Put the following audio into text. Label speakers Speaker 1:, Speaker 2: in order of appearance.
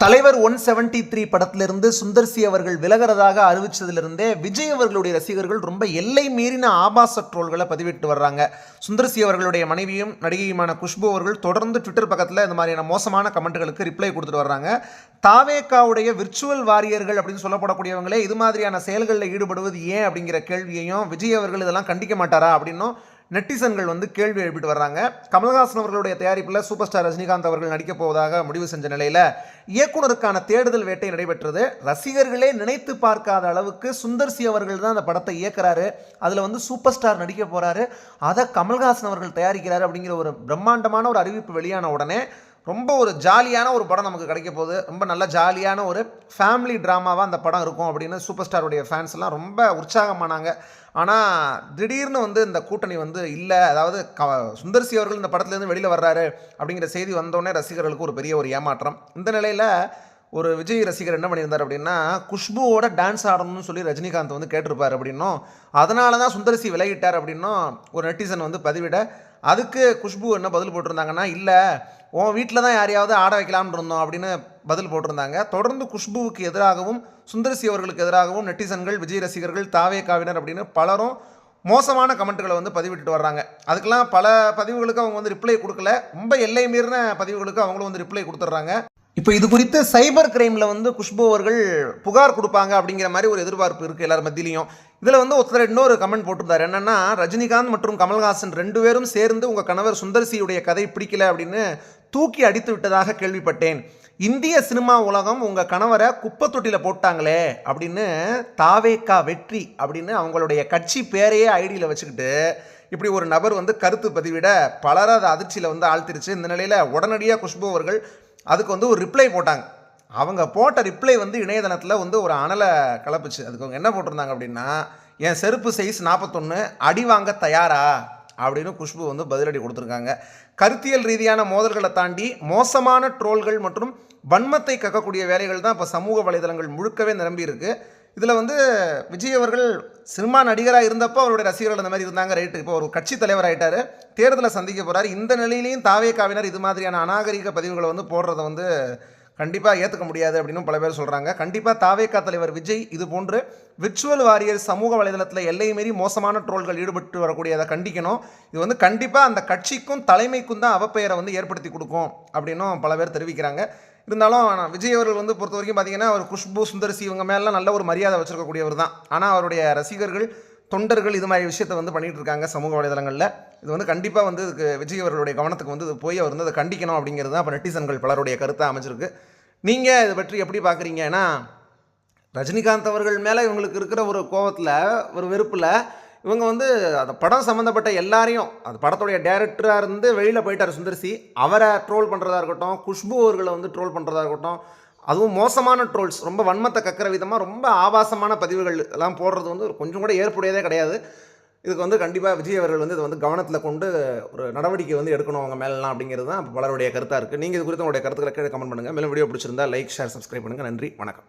Speaker 1: தலைவர் one seventy three படத்திலிருந்து சுந்தர்சி அவர்கள் விலகிறதாக அறிவிச்சதிலிருந்தே விஜய் அவர்களுடைய ரசிகர்கள் ரொம்ப எல்லை மீறின ஆபாச ட்ரோல்களை பதிவிட்டு வர்றாங்க. சுந்தர்சி அவர்களுடைய மனைவியும் நடிகையுமான குஷ்பு அவர்கள் தொடர்ந்து ட்விட்டர் பக்கத்தில் இந்த மாதிரியான மோசமான கமெண்ட்டுகளுக்கு ரிப்ளை கொடுத்துட்டு வர்றாங்க. தாவேக்காவுடைய விர்ச்சுவல் வாரியர்கள் அப்படின்னு சொல்லப்படக்கூடியவங்களே இது மாதிரியான செயல்களில் ஈடுபடுவது ஏன் அப்படிங்கிற கேள்வியையும் விஜய் அவர்கள் இதெல்லாம் கண்டிக்க மாட்டாரா அப்படின்னும் நெட்டிசன்கள் வந்து கேள்வி எழுப்பிட்டு வர்றாங்க. கமல்ஹாசன் அவர்களுடைய தயாரிப்பில் சூப்பர் ஸ்டார் ரஜினிகாந்த் அவர்கள் நடிக்கப் போவதாக முடிவு செஞ்ச நிலையில் இயக்குனருக்கான தேடுதல் வேட்டை நடைபெற்றது. ரசிகர்களே நினைத்து பார்க்காத அளவுக்கு சுந்தர் சி அவர்கள் தான் அந்த படத்தை இயக்குறாரு. அதில் வந்து சூப்பர் ஸ்டார் நடிக்க போகிறாரு அதை கமல்ஹாசன் அவர்கள் தயாரிக்கிறார் அப்படிங்கிற ஒரு பிரம்மாண்டமான ஒரு அறிவிப்பு வெளியான உடனே ரொம்ப ஒரு ஜாலியான ஒரு படம் நமக்கு கிடைக்க போகுது. ரொம்ப நல்ல ஜாலியான ஒரு ஃபேமிலி ட்ராமாவாக அந்த படம் இருக்கும் அப்படின்னு சூப்பர் ஸ்டாருடைய ஃபேன்ஸ்லாம் ரொம்ப உற்சாகமானாங்க. ஆனால் திடீர்னு வந்து இந்த கூட்டணி வந்து இல்லை. அதாவது க சுந்தர்சி அவர்கள் இந்த படத்துலேருந்து வெளியில் வர்றாரு அப்படிங்கிற செய்தி வந்தோடனே ரசிகர்களுக்கு ஒரு பெரிய ஒரு ஏமாற்றம். இந்த நிலையில் ஒரு விஜய் ரசிகர் என்ன பண்ணியிருந்தார் அப்படின்னா குஷ்புவோட டான்ஸ் ஆடணும்னு சொல்லி ரஜினிகாந்த் வந்து கேட்டிருப்பார் அப்படின்னும். அதனால தான் சுந்தரசி விலகிட்டார் அப்படின்னும் ஒரு நெட்டிசன் வந்து பதிவிட. அதுக்கு குஷ்பு என்ன பதில் போட்டிருந்தாங்கன்னா இல்லை உன் வீட்டில் தான் யாரையாவது ஆட வைக்கலாம்னு இருந்தோம் அப்படின்னு பதில் போட்டிருந்தாங்க. தொடர்ந்து குஷ்புவுக்கு எதிராகவும் சுந்தரசி அவர்களுக்கு எதிராகவும் நெட்டிசன்கள் விஜய் ரசிகர்கள் தாவே காவினர் அப்படின்னு பலரும் மோசமான கமெண்ட்டுகளை வந்து பதிவிட்டுட்டு வர்றாங்க. அதுக்கெல்லாம் பல பதிவுகளுக்கு அவங்க வந்து ரிப்ளை கொடுக்கல. ரொம்ப எல்லை மீறின பதிவுகளுக்கு அவங்களும் வந்து ரிப்ளை கொடுத்துட்றாங்க. இப்போ இது குறித்து சைபர் கிரைமில் வந்து குஷ்பு அவர்கள் புகார் கொடுப்பாங்க அப்படிங்கிற மாதிரி ஒரு எதிர்பார்ப்பு இருக்குது எல்லார் மத்தியிலையும். இதில் வந்து ஒருத்தர் இன்னொரு கமெண்ட் போட்டிருந்தார். என்னென்னா ரஜினிகாந்த் மற்றும் கமல்ஹாசன் ரெண்டு பேரும் சேர்ந்து உங்கள் கணவர் சுந்தர்சியுடைய கதை பிடிக்கல அப்படின்னு தூக்கி அடித்து விட்டதாக கேள்விப்பட்டேன். இந்திய சினிமா உலகம் உங்கள் கணவரை குப்பை தொட்டியில் போட்டாங்களே அப்படின்னு தாவேக்கா வெற்றி அப்படின்னு அவங்களுடைய கட்சி பேரையே ஐடியில் வச்சுக்கிட்டு இப்படி ஒரு நபர் வந்து கருத்து பதிவிட பலர் அதை அதிர்ச்சியில் வந்து ஆழ்த்திருச்சு. இந்த நிலையில் உடனடியாக குஷ்பு அவர்கள் அதுக்கு வந்து ஒரு ரிப்ளை போட்டாங்க. அவங்க போட்ட ரிப்ளை வந்து இணையதளத்தில் வந்து ஒரு அனலை கலப்புச்சு. அதுக்கு அவங்க என்ன போட்டிருந்தாங்க அப்படின்னா என் செருப்பு சைஸ் நாற்பத்தொன்று அடி வாங்க தயாரா? அப்படின்னு குஷ்பு வந்து பதிலடி கொடுத்துருக்காங்க. கருத்தியல் ரீதியான மோதல்களை தாண்டி மோசமான ட்ரோல்கள் மற்றும் வன்மத்தை கக்கக்கூடிய வேலைகள் தான் இப்போ சமூக வலைதளங்கள் முழுக்கவே நிரம்பியிருக்கு. இதில் வந்து விஜய் அவர்கள் சினிமா நடிகராக இருந்தப்போ அவருடைய ரசிகர்கள் அந்த மாதிரி இருந்தாங்க ரைட்டு இப்போ ஒரு கட்சி தலைவர் ஆகிட்டார் தேர்தலை சந்திக்க போகிறார் இந்த நிலையிலையும் தாவே காவினர் இது மாதிரியான அநாகரிக பதிவுகளை வந்து போடுறத வந்து கண்டிப்பாக ஏற்றுக்க முடியாது அப்படின்னு பல பேர் சொல்கிறாங்க கண்டிப்பாக தாவேக்கா தலைவர் விஜய் இது போன்று விர்ச்சுவல் வாரியர் சமூக வலைதளத்தில் எல்லை மீறி மோசமான ட்ரோல்கள் ஈடுபட்டு வரக்கூடியதை கண்டிக்கணும். இது வந்து கண்டிப்பாக அந்த கட்சிக்கும் தலைமைக்கும் தான் அவப்பெயரை வந்து ஏற்படுத்தி கொடுக்கும் அப்படின்னும் பல பேர் தெரிவிக்கிறாங்க. இருந்தாலும் ஆனால் விஜய் அவர்கள் வந்து பொறுத்த வரைக்கும் பார்த்தீங்கன்னா அவர் குஷ்பு சுந்தர்சி இவங்க மேலாம் நல்ல ஒரு மரியாதை வச்சுருக்கக்கூடியவர் தான். ஆனால் அவருடைய ரசிகர்கள் தொண்டர்கள் இது மாதிரி விஷயத்தை வந்து பண்ணிகிட்டு இருக்காங்க சமூக வலைதளங்களில். இது வந்து கண்டிப்பாக வந்து இதுக்கு விஜய் அவர்களுடைய கவனத்துக்கு வந்து இது போய் அவர் வந்து அதை கண்டிக்கணும் அப்படிங்கிறது தான் இப்போ நெட்டிசன்கள் பலருடைய கருத்தாக அமைச்சிருக்கு. நீங்கள் இதை பற்றி எப்படி பார்க்குறீங்க ஏன்னா ரஜினிகாந்த் அவர்கள் மேலே இவங்களுக்கு இருக்கிற ஒரு கோவத்தில் ஒரு வெறுப்பில் இவங்க வந்து அந்த படம் சம்மந்தப்பட்ட எல்லாரையும் அந்த படத்துடைய டேரக்டராக இருந்து வெளியில் போயிட்டார் சுந்தர்சி அவரை ட்ரோல் பண்ணுறதா இருக்கட்டும் குஷ்பு அவர்களை வந்து ட்ரோல் பண்ணுறதா இருக்கட்டும் அதுவும் மோசமான ட்ரோல்ஸ் ரொம்ப வன்மத்தை கக்கிற விதமாக ரொம்ப ஆபாசமான பதிவுகள் எல்லாம் போடுறது வந்து கொஞ்சம் கூட ஏற்புடையதே கிடையாது. இதுக்கு வந்து கண்டிப்பாக விஜய் அவர்கள் வந்து இதை வந்து கவனத்தில் கொண்டு ஒரு நடவடிக்கை வந்து எடுக்கணும் அவங்க மேலாம் அப்படிங்கிறது தான் பலருடைய கருத்தாக இருக்குது நீங்கள் இது குறித்து உங்களுடைய கருத்துக்களை கீழே கமெண்ட் பண்ணுங்கள் மேலும் வீடியோ பிடிச்சிருந்தா லைக் ஷேர் சப்ஸ்கிரைப் பண்ணுங்கள் நன்றி. வணக்கம்.